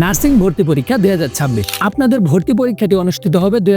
Nursing ভর্তি পরীক্ষা দুই হাজার ছাব্বিশ। আপনাদের ভর্তি পরীক্ষাটি অনুষ্ঠিত হবে দুই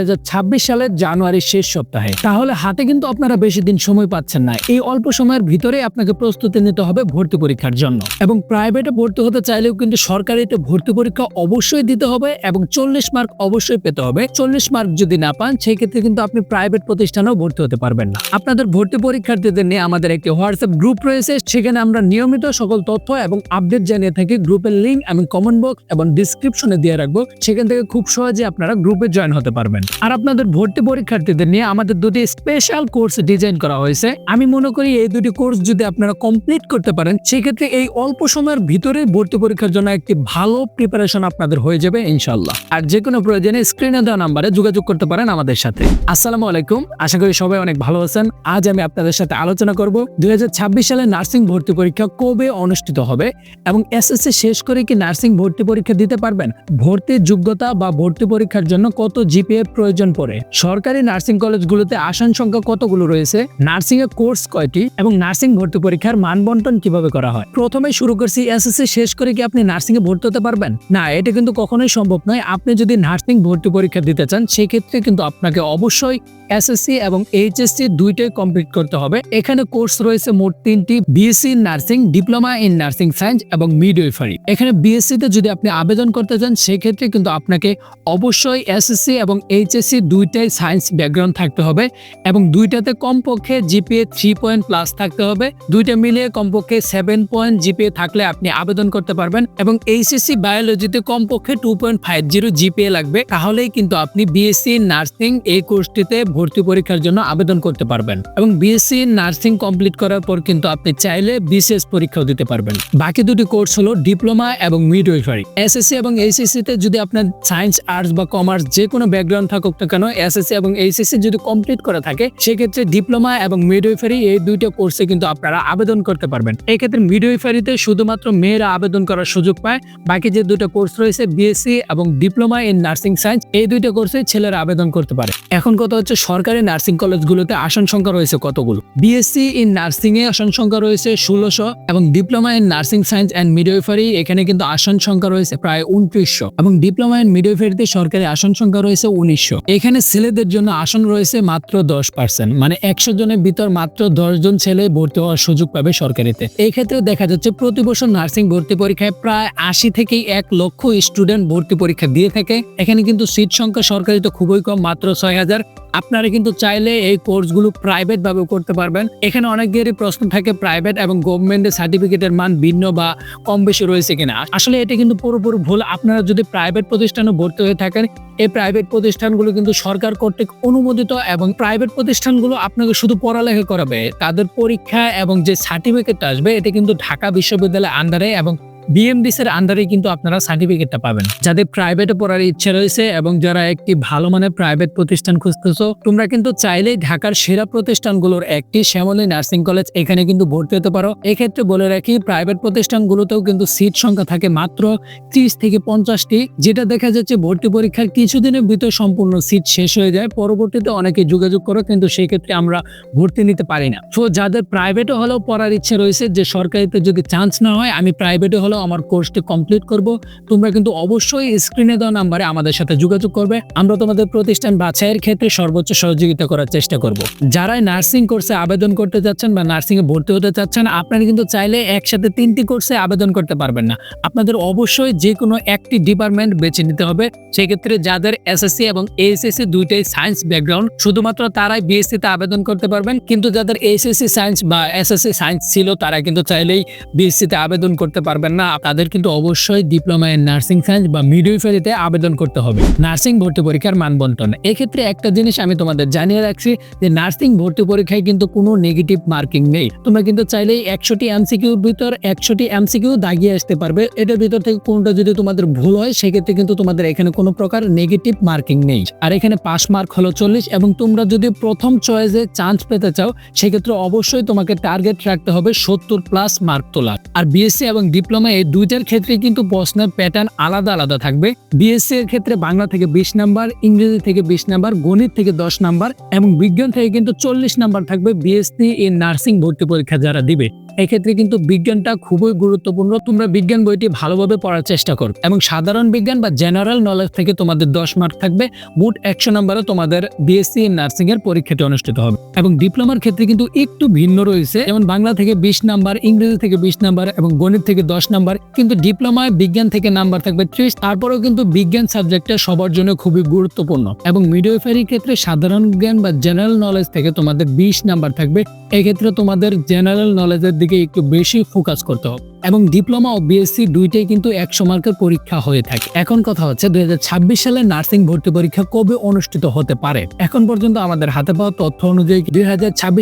সালের জানুয়ারির শেষ সপ্তাহে। তাহলে হাতে কিন্তু আপনারা বেশি দিন সময় পাচ্ছেন না। এই অল্প সময়ের ভিতরে আপনাকে প্রস্তুতি নিতে হবে ভর্তি পরীক্ষার জন্য। এবং প্রাইভেটে ভর্তি হতে চাইলেও কিন্তু সরকারিতে ভর্তি পরীক্ষা অবশ্যই দিতে হবে এবং চল্লিশ মার্ক অবশ্যই পেতে হবে। চল্লিশ মার্ক যদি না পান সেই ক্ষেত্রে কিন্তু আপনি প্রাইভেট প্রতিষ্ঠানেও ভর্তি হতে পারবেন না। আপনাদের ভর্তি পরীক্ষার্থীদের নিয়ে আমাদের একটি হোয়াটসঅ্যাপ গ্রুপ রয়েছে। সেখানে আমরা নিয়মিত সকল তথ্য এবং আপডেট জানিয়ে থাকি। গ্রুপের লিঙ্ক আমি কমেন্ট বক্স এবং ডিসক্রিপশনে দিয়ে রাখব। সেখান থেকে খুব সহজে আপনারা গ্রুপে জয়েন হতে পারবেন। আর আপনাদের ভর্তি পরীক্ষার্থীদের নিয়ে আমাদের দুটি স্পেশাল কোর্স ডিজাইন করা হয়েছে। আমি মনে করি এই দুটি কোর্স যদি আপনারা কমপ্লিট করতে পারেন, সেক্ষেত্রে এই অল্প সময়ের ভিতরে ভর্তি পরীক্ষার জন্য একটি ভালো প্রিপারেশন আপনাদের হয়ে যাবে ইনশাল্লাহ আর যে কোনো প্রয়োজনে স্ক্রিনে দেওয়া নাম্বারে যোগাযোগ করতে পারেন আমাদের সাথে। আসসালামু আলাইকুম, আশা করি সবাই অনেক ভালো আছেন। আজ আমি আপনাদের সাথে আলোচনা করব দুই হাজার ছাব্বিশ সালে নার্সিং ভর্তি পরীক্ষা কবে অনুষ্ঠিত হবে এবং এসএসসি শেষ করে কি নার্সিং ভর্তি পরীক্ষা দিতে পারবেন? ভর্তির যোগ্যতা বা ভর্তি পরীক্ষার জন্য কত জিপিএ প্রয়োজন পড়ে? সরকারি নার্সিং কলেজগুলোতে আসন সংখ্যা কতগুলো রয়েছে? নার্সিং এর কোর্স কয়টি? এবং নার্সিং ভর্তি পরীক্ষার মান বন্টন কীভাবে করা হয়? প্রথমে শুরু করছি এসএসসি, শেষ করে কি আপনি নার্সিং এ ভর্তি হতে পারবেন? না, এটা কিন্তু কখনোই সম্ভব নয়। আপনি যদি নার্সিং ভর্তি পরীক্ষা দিতে চান, সেক্ষেত্রে কিন্তু আপনাকে অবশ্যই এসএসসি এবং এইচএসসি দুইটাই কমপ্লিট করতে হবে। এখানে কোর্স রয়েছে মোট তিনটি BSc in nursing diploma in nursing science এবং মিডওয়াইফারি এখানে বিএসসি তে যদি আপনি আবেদন করতে চান, সেক্ষেত্রে কিন্তু আপনাকে অবশ্যই এসএসসি এবং এইচএসসি দুইটাই সায়েন্স ব্যাকগ্রাউন্ড থাকতে হবে এবং দুইটাতে কমপক্ষে জিপিএ থ্রি পয়েন্ট প্লাস থাকতে হবে। দুইটা মিলিয়ে কমপক্ষে সেভেন পয়েন্ট জিপিএ থাকলে আপনি আবেদন করতে পারবেন এবং এইচএসসি বায়োলজিতে কমপক্ষে two point five zero GPA লাগবে। তাহলেই কিন্তু আপনি বিএসসি নার্সিং এই কোর্সটিতে ভর্তি পরীক্ষার জন্য আবেদন করতে পারবেন এবং বিএসসি নার্সিং কমপ্লিট করার পর কিন্তু আপনি চাইলে বিসিএস পরীক্ষাও দিতে পারবেন। বাকি দুটি কোর্স হলো ডিপ্লোমা এবং মিডওয়াইফারি এসএসসি এবং এইচএসসি তে যদি আপনার সায়েন্স, আর্টস বা কমার্স যে কোনো ব্যাকগ্রাউন্ড থাকুক না কেন এসএসসি এবং এইচএসসি যদি কমপ্লিট করা থাকে, সেক্ষেত্রে ডিপ্লোমা এবং মিডওয়াইফারি এই দুইটা কোর্সে কিন্তু আপনারা আবেদন করতে পারবেন। এই ক্ষেত্রে মিডওয়াইফারিতে শুধুমাত্র মেয়েরা আবেদন করার সুযোগ পায়, বাকি যে দুটো কোর্স রয়েছে বিএসসি এবং ডিপ্লোমা ইন নার্সিং সায়েন্স, এই দুইটা কোর্সে ছেলেরা আবেদন করতে পারে। এখন কথা হচ্ছে সরকারি নার্সিং কলেজগুলোতে আসন সংখ্যা রয়েছে কতগুলো? বিএসসি ইন নার্সিং এ আসন সংখ্যা রয়েছে ষোলোশো এবং diploma in nursing science and midwifery এখানে কিন্তু আসন সংখ্যা রয়েছে প্রায় উনত্রিশশো এবং ডিপ্লোমা ইন মিডওয়াইফারিতে সরকারি আসন সংখ্যা রয়েছে উনিশশো। এখানে ছেলেদের জন্য আসন রয়েছে মাত্র দশ পার্সেন্ট মানে একশো জনের ভিতর মাত্র দশ জন ছেলে ভর্তি হওয়ার সুযোগ পাবে সরকারিতে। এই ক্ষেত্রে দেখা যাচ্ছে প্রতি বছর নার্সিং ভর্তি পরীক্ষায় প্রায় আশি থেকে এক লক্ষ স্টুডেন্ট ভর্তি পরীক্ষা দিয়ে থাকে। এখানে কিন্তু সিট সংখ্যা সরকারি তো খুবই কম, মাত্র ছয় হাজার আপনারা কিন্তু চাইলে এই কোর্সগুলো প্রাইভেট ভাবে করতে পারবেন। এখানে অনেকেরই প্রশ্ন থাকে প্রাইভেট এবং গভর্নমেন্টের সার্টিফিকেটের মান ভিন্ন বা কম বেশি রয়েছে কিনা। আসলে এটা কিন্তু পুরোপুরি ভুল। আপনারা যদি প্রাইভেট প্রতিষ্ঠানে ভর্তি হয়ে থাকেন, এই প্রাইভেট প্রতিষ্ঠানগুলো কিন্তু সরকার কর্তৃক অনুমোদিত এবং প্রাইভেট প্রতিষ্ঠানগুলো আপনাকে শুধু পড়ালেখা করাবে। তাদের পরীক্ষা এবং যে সার্টিফিকেটটা আসবে, এটা কিন্তু ঢাকা বিশ্ববিদ্যালয়ের আন্ডারে এবং বিএমডিস এর আন্ডারে কিন্তু আপনারা সার্টিফিকেটটা পাবেন। যাদের প্রাইভেটে পড়ার ইচ্ছে রয়েছে এবং যারা একটি ভালো মানের প্রাইভেট প্রতিষ্ঠান খুঁজতেছো, তোমরা কিন্তু চাইলেই ঢাকার সেরা প্রতিষ্ঠানগুলোর একটি শ্যামলী নার্সিং কলেজ এখানে কিন্তু ভর্তি হতে পারো। এক্ষেত্রে বলে রাখি প্রাইভেট প্রতিষ্ঠানগুলোতেও কিন্তু সিট সংখ্যা থাকে মাত্র ত্রিশ থেকে পঞ্চাশটি, যেটা দেখা যাচ্ছে ভর্তি পরীক্ষার কিছুদিনের ভিতরে সম্পূর্ণ সিট শেষ হয়ে যায়। পরবর্তীতে অনেকে যোগাযোগ করো, কিন্তু সেই ক্ষেত্রে আমরা ভর্তি নিতে পারি না। তো যাদের প্রাইভেটে হলেও পড়ার ইচ্ছে রয়েছে, যে সরকারিতে যদি চান্স না হয়, আমি প্রাইভেটে হলেও আমার কোর্সটি কমপ্লিট করব। তোমরা কিন্তু অবশ্যই স্ক্রিনে দেওয়া নাম্বারে আমাদের সাথে যোগাযোগ করবে। আমরা তোমাদের প্রতিষ্ঠান বাছাইয়ের ক্ষেত্রে সর্বোচ্চ সহযোগিতা করার চেষ্টা করব। যারাই নার্সিং কোর্সে আবেদন করতে চাচ্ছেন বা নার্সিং এ ভর্তি হতে চাচ্ছেন, আপনারা কিন্তু চাইলে একসাথে তিনটি কোর্সে আবেদন করতে পারবেন না। আপনাদের অবশ্যই যে কোনো একটি ডিপার্টমেন্ট বেছে নিতে হবে। সেক্ষেত্রে যাদের এসএসসি এবং এইচএসসি দুইটাই সায়েন্স ব্যাকগ্রাউন্ড শুধুমাত্র তারাই বিএসসি তে আবেদন করতে পারবেন। কিন্তু যাদের এইচএসসি সায়েন্স বা এসএসসি সায়েন্স ছিল, তারা কিন্তু চাইলেই বিএসসি তে আবেদন করতে পারবেন না। তাদের কিন্তু অবশ্যই ডিপ্লোমা ইন নার্সিং সায়েন্স বা মিডওয়াইফারিতে আবেদন করতে হবে। নার্সিং ভর্তি পরীক্ষার মানবন্টন। এক্ষেত্রে একটা জিনিস আমি তোমাদের জানিয়ে রাখছি যে নার্সিং ভর্তি পরীক্ষায় কিন্তু কোনো নেগেটিভ মার্কিং নেই। তোমরা কিন্তু চাইলেই একশোটি এমসিকিউর ভিতর একশোটি এমসিকিউ দাগিয়ে আসতে পারবে। এটার ভিতর থেকে কোনটা যদি তোমাদের ভুল হয়, সেক্ষেত্রে কিন্তু তোমাদের এখানে কোনো প্রকার নেগেটিভ মার্কিং নেই। আর এখানে পাস মার্ক হলো চল্লিশ এবং তোমরা যদি প্রথম চয়েসে চান্স পেতে চাও, সেক্ষেত্রে অবশ্যই তোমাকে টার্গেট রাখতে হবে সত্তর প্লাস মার্ক তোলার। আর বিএসসি এবং ডিপ্লোমা দুইটার ক্ষেত্রে কিন্তু প্রশ্নের প্যাটার্ন আলাদা আলাদা থাকবে। বিএসসি এর ক্ষেত্রে বাংলা থেকে বিশ নাম্বার, ইংরেজি থেকে বিশ নাম্বার, গণিত থেকে দশ নাম্বার এবং বিজ্ঞান থেকে কিন্তু চল্লিশ নাম্বার থাকবে বিএসসি এর নার্সিং ভর্তি পরীক্ষা যারা দিবে। এক্ষেত্রে কিন্তু বিজ্ঞানটা খুবই গুরুত্বপূর্ণ। তোমরা বিজ্ঞান বইটি ভালোভাবে পড়ার চেষ্টা করো এবং সাধারণ বিজ্ঞান বা জেনারেল নলেজ থেকে তোমাদের দশ মার্ক থাকবে। মোট একশো নম্বরে তোমাদের বিএসসি নার্সিং এর পরীক্ষাটি অনুষ্ঠিত হবে। এবং ডিপ্লোমার ক্ষেত্রে কিন্তু একটু ভিন্ন রয়েছে। যেমন বাংলা থেকে বিশ নাম্বার, ইংরেজি থেকে বিশ নাম্বার এবং গণিত থেকে দশ নাম্বার। কিন্তু ডিপ্লোমায় বিজ্ঞান থেকে নাম্বার থাকবে ত্রিশ। তারপরেও কিন্তু বিজ্ঞান সাবজেক্টটা সবার জন্য খুবই গুরুত্বপূর্ণ। এবং মিডিওফারির ক্ষেত্রে সাধারণ জ্ঞান বা জেনারেল নলেজ থেকে তোমাদের বিশ নাম্বার থাকবে। এক্ষেত্রে তোমাদের জেনারেল নলেজের দিকে একটু বেশি ফোকাস করতে হবে। এবং ডিপ্লোমা ও বিএসসি দুইটাই কিন্তু একশো মার্কের পরীক্ষা হয়ে থাকে। এখন কথা হচ্ছে দুই হাজার ছাব্বিশ সালে নার্সিং ভর্তি পরীক্ষা কবে অনুষ্ঠিত হতে পারে? এখন পর্যন্ত আমাদের হাতে পাওয়া তথ্য অনুযায়ী দুই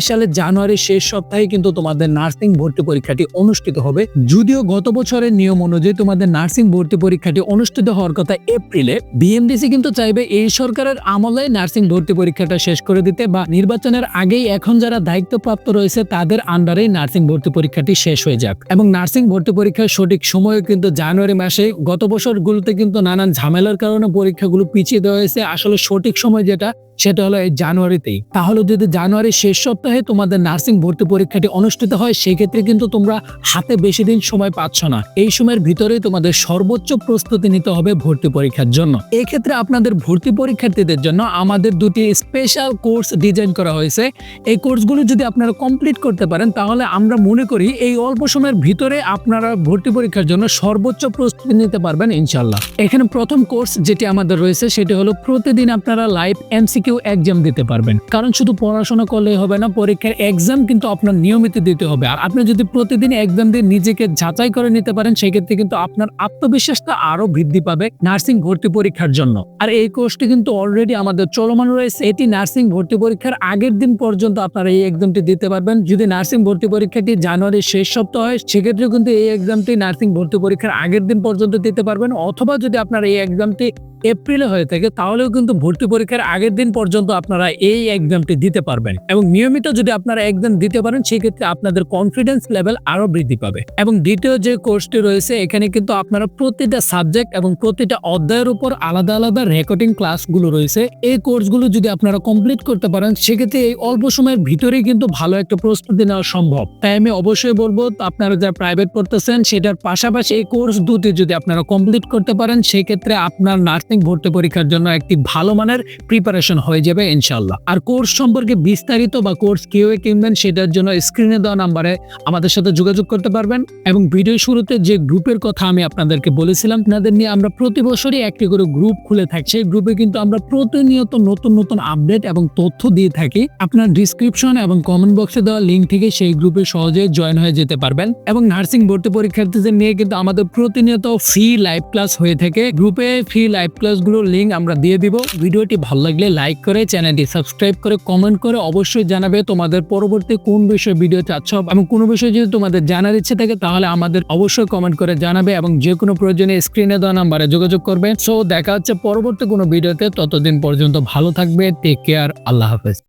সালের জানুয়ারির শেষ সপ্তাহে কিন্তু তোমাদের নার্সিং ভর্তি পরীক্ষাটি অনুষ্ঠিত হবে। যদিও গত বছরের নিয়ম অনুযায়ী তোমাদের নার্সিং ভর্তি পরীক্ষাটি অনুষ্ঠিত হওয়ার কথা এপ্রিলে বিএমডিসি কিন্তু চাইবে এই সরকারের আমলে নার্সিং ভর্তি পরীক্ষাটা শেষ করে দিতে বা নির্বাচনের আগেই এখন যারা দায়িত্বপ্রাপ্ত রয়েছে তাদের আন্ডারেই নার্সিং ভর্তি পরীক্ষাটি শেষ হয়ে যাক। এবং নার্সিং ভর্তি পরীক্ষার সঠিক সময় কিন্তু জানুয়ারি মাসে। গত বছরগুলোতে কিন্তু নানান ঝামেলার কারণে পরীক্ষাগুলো পিছিয়ে দেওয়া হয়েছে। আসলে সঠিক সময় যেটা, সেটা হলো এই জানুয়ারিতেই। তাহলে যদি জানুয়ারির শেষ সপ্তাহে তোমাদের নার্সিং ভর্তি পরীক্ষাটি অনুষ্ঠিত হয়, সেক্ষেত্রে কিন্তু তোমরা হাতে বেশি দিন সময় পাচ্ছ না। এই সময়ের ভিতরেই তোমাদের সর্বোচ্চ প্রস্তুতি নিতে হবে ভর্তি পরীক্ষার জন্য। এই ক্ষেত্রে আপনাদের ভর্তি পরীক্ষার্থীদের জন্য আমাদের দুটি স্পেশাল কোর্স ডিজাইন করা হয়েছে। এই কোর্সগুলো যদি আপনারা কমপ্লিট করতে পারেন, তাহলে আমরা মনে করি এই অল্প সময়ের ভিতরে আপনারা ভর্তি পরীক্ষার জন্য সর্বোচ্চ প্রস্তুতি নিতে পারবেন ইনশাল্লাহ এখানে প্রথম কোর্স যেটি আমাদের রয়েছে সেটি হলো প্রতিদিন আপনারা লাইভ এমসিকিউ এক্সাম দিতে পারবেন। কারণ শুধু পড়াশোনা করলেই হবে না, পরীক্ষার এক্সাম কিন্তু আপনার নিয়মিত দিতে হবে। আর আপনি যদি প্রতিদিন এক্সাম দিয়ে নিজেকে যাচাই করে নিতে পারেন, সেক্ষেত্রে কিন্তু আপনার আত্মবিশ্বাসটা আরও বৃদ্ধি পাবে নার্সিং ভর্তি পরীক্ষার জন্য। আর এই কোর্সটি কিন্তু অলরেডি আমাদের চলমান রয়েছে। এটি নার্সিং ভর্তি পরীক্ষার আগের দিন পর্যন্ত আপনারা এই এক্সামটি দিতে পারবেন। যদি নার্সিং ভর্তি পরীক্ষাটি জানুয়ারির শেষ সপ্তাহ হয় সেক্ষেত্রে কিন্তু এই এক্সামটি নার্সিং ভর্তি পরীক্ষার আগের দিন পর্যন্ত দিতে পারবেন, অথবা যদি আপনার এই এক্সামটি এপ্রিলে হয়ে থাকে, তাহলেও কিন্তু ভর্তি পরীক্ষার আগের দিন পর্যন্ত আপনারা এই এক্সামটি দিতে পারবেন। এবং নিয়মিত যদি আপনারা এক্সাম দিতে পারেন, সেক্ষেত্রে আপনাদের কনফিডেন্স লেভেল আরও বৃদ্ধি পাবে। এবং দ্বিতীয় যে কোর্সটি রয়েছে, এখানে কিন্তু আপনারা প্রতিটা সাবজেক্ট এবং প্রতিটা অধ্যায়ের উপর আলাদা আলাদা রেকর্ডিং ক্লাসগুলো রয়েছে। এই কোর্সগুলো যদি আপনারা কমপ্লিট করতে পারেন, সেক্ষেত্রে এই অল্প সময়ের ভিতরেই কিন্তু ভালো একটা প্রস্তুতি নেওয়া সম্ভব। তাই আমি অবশ্যই বলব, আপনারা যারা প্রাইভেট পড়তেছেন সেটার পাশাপাশি এই কোর্স দুটি যদি আপনারা কমপ্লিট করতে পারেন, সেক্ষেত্রে আপনার নার্সিং ভর্তি পরীক্ষার জন্য একটি ভালো মানের প্রিপারেশন হয়ে যাবে ইনশাল্লাহ আর কোর্স সম্পর্কে বিস্তারিত বা কোর্স কীভাবে কিনবেন সেটার জন্য স্ক্রিনে দেওয়া নাম্বারে আমাদের সাথে যোগাযোগ করতে পারবেন। এবং ভিডিও শুরুতে যে গ্রুপের কথা আমি আপনাদেরকে বলেছিলাম আপনাদের নিয়ে আমরা প্রতি বছরই একটি করে গ্রুপ খুলে থাকি। সেই গ্রুপে কিন্তু আমরা প্রতিনিয়ত নতুন নতুন আপডেট এবং তথ্য দিয়ে থাকি। আপনার ডিসক্রিপশন এবং কমেন্ট বক্সে দেওয়া লিঙ্ক থেকে সেই গ্রুপে সহজে জয়েন হয়ে যেতে পারবেন। এবং নার্সিং ভর্তি পরীক্ষার্থীদের নিয়ে কিন্তু আমাদের প্রতিনিয়ত ফ্রি লাইভ ক্লাস হয়ে থাকে। গ্রুপে ফ্রি লাইভ ক্লাসগুলোর লিঙ্ক আমরা দিয়ে দিব। ভিডিওটি ভালো লাগলে লাইক করে চ্যানেলটি সাবস্ক্রাইব করে কমেন্ট করে অবশ্যই জানাবে তোমাদের পরবর্তী কোন বিষয়ে ভিডিও চাচ্ছ এবং কোনো বিষয়ে যদি তোমাদের জানার ইচ্ছে থাকে তাহলে আমাদের অবশ্যই কমেন্ট করে জানাবে এবং যে কোনো প্রয়োজনে স্ক্রিনে দেওয়া নাম্বারে যোগাযোগ করবে। সো দেখা হচ্ছে পরবর্তী কোনো ভিডিওতে ততদিন পর্যন্ত ভালো থাকবে টেক কেয়ার আল্লাহ হাফেজ।